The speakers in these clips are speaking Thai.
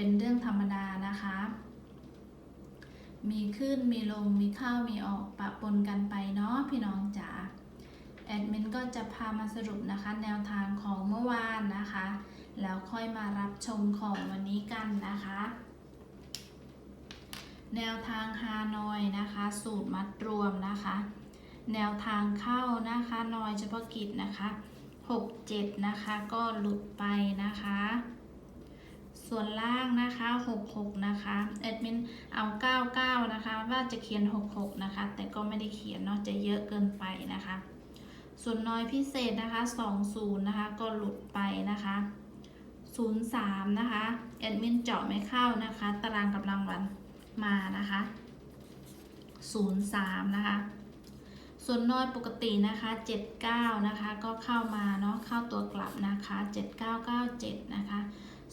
เป็นเรื่องธรรมดานะคะ มีขึ้นมีลงมีเข้ามีออกปะปนกันไปเนาะพี่น้องจ๋าแอดมินก็จะพามาสรุปนะคะ แนวทางของเมื่อวานนะคะ แล้วค่อยมารับชมของวันนี้กันนะคะ แนวทางฮานอยนะคะ สูตรมัดรวมนะคะ แนวทางเข้านะคะนอยเฉพาะกิจนะคะ 6 7 นะคะก็หลุดไปนะคะ ส่วนล่างนะคะ 6 6 นะคะแอดมินเอา 99 นะคะ ว่าจะเขียน 6 6 นะคะ แต่ก็ไม่ได้เขียนเนาะจะเยอะเกินไปนะคะ ส่วนน้อยพิเศษนะคะ 20 นะคะ ก็หลุดไปนะคะ 03 นะคะแอดมินเจาะไม่เข้านะคะ ตารางกำลังวันมานะคะ 03 นะคะส่วนน้อยปกตินะคะ 79 นะคะ ก็เข้ามาเนาะเข้าตัวกลับนะคะ 7997 นะคะ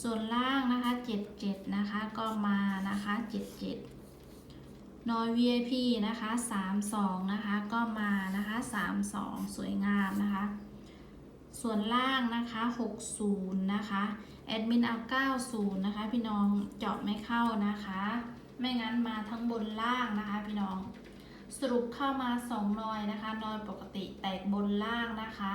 ส่วนล่างนะคะ 77 นะคะก็มานะคะ 77น้อย VIP นะคะ 32 นะคะก็มานะคะ 32 สวยงามนะคะ ส่วนล่างนะคะ 60 นะคะแอดมินเอา90 นะคะ พี่น้องเจาะไม่เข้านะคะ ไม่งั้นมาทั้งบนล่างนะคะ พี่น้องสรุปเข้ามา 2 นอยนะคะนอยปกติแตกบนล่างนะคะ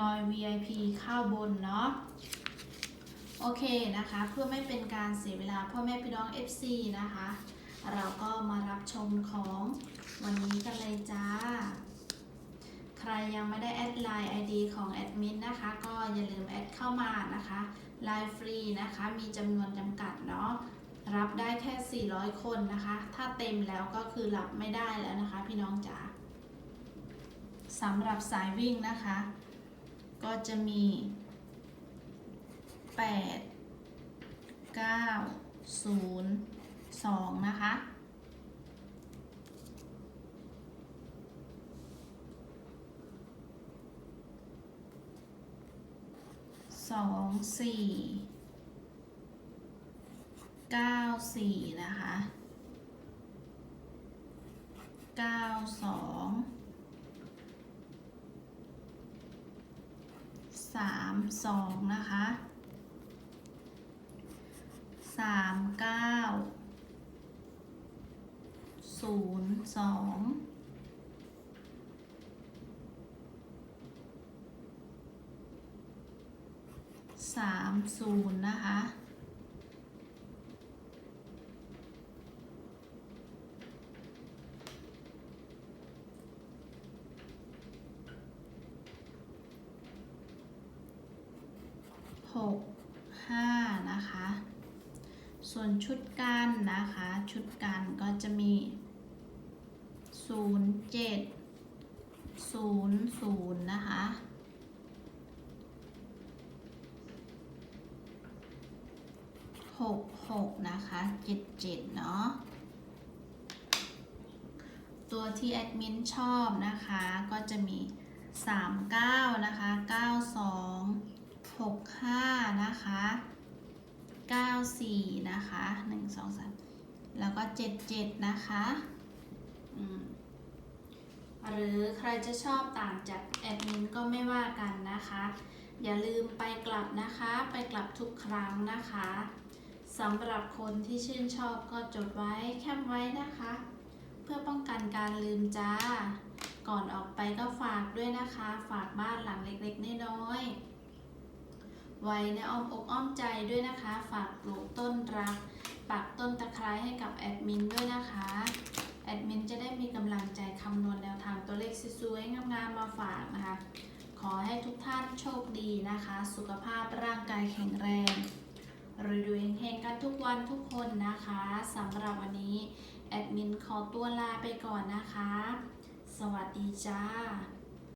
นอย VIP เข้าบนเนาะ โอเคนะคะ เพื่อไม่เป็นการเสียเวลาพ่อแม่พี่น้อง FC นะคะ เราก็มารับชมของวันนี้กันเลยจ้า ใครยังไม่ได้แอดไลน์ ID ของแอดมินนะคะ ก็อย่าลืมแอดเข้ามานะคะไลน์ฟรีนะคะ มีจำนวนจำกัดเนาะรับได้แค่ 400 คนนะคะ ถ้าเต็มแล้วก็คือรับไม่ได้แล้วนะคะ พี่น้องจ๋าสำหรับสายวิ่งนะคะ ก็จะมี 8 9 0 2นะคะ สองสี่เก้าสี่นะคะเก้าสองสามสองนะคะ สามเก้าศูนย์สองสามศูนย์นะคะหกห้านะคะ ส่วนชุดกันนะคะ ชุดกันก็จะมีศูนย์เจ็ดศูนะคะหกหกนะคะเจ็ดเจ็ดเนาะตัวที่แอดมินชอบนะคะ ก็จะมี 39 นะคะ 92 65 นะคะ 94 นะคะ 1 2 3 แล้วก็ 77 นะคะหรือใครจะชอบต่างจากแอดมินก็ไม่ว่ากันนะคะ อย่าลืมไปกลับนะคะ ไปกลับทุกครั้งนะคะสำหรับคนที่ชื่นชอบก็จดไว้แคปไว้นะคะ เพื่อป้องกันการลืมจ้า ก่อนออกไปก็ฝากด้วยนะคะ ฝากบ้านหลังเล็กๆน้อยๆ ไว้ในอ้อมอกอ้อมใจด้วยนะคะ ฝากปลูกต้นรัก ปักต้นตะไคร้ให้กับแอดมินด้วยนะคะ แอดมินจะได้มีกำลังใจคำนวณแนวทางตัวเลขสวยๆงามๆมาฝากนะคะ ขอให้ทุกท่านโชคดีนะคะ สุขภาพร่างกายแข็งแรงรวยๆเฮงๆกันทุกวันทุกคนนะคะสำหรับวันนี้ แอดมินขอตัวลาไปก่อนนะคะ สวัสดีจ้า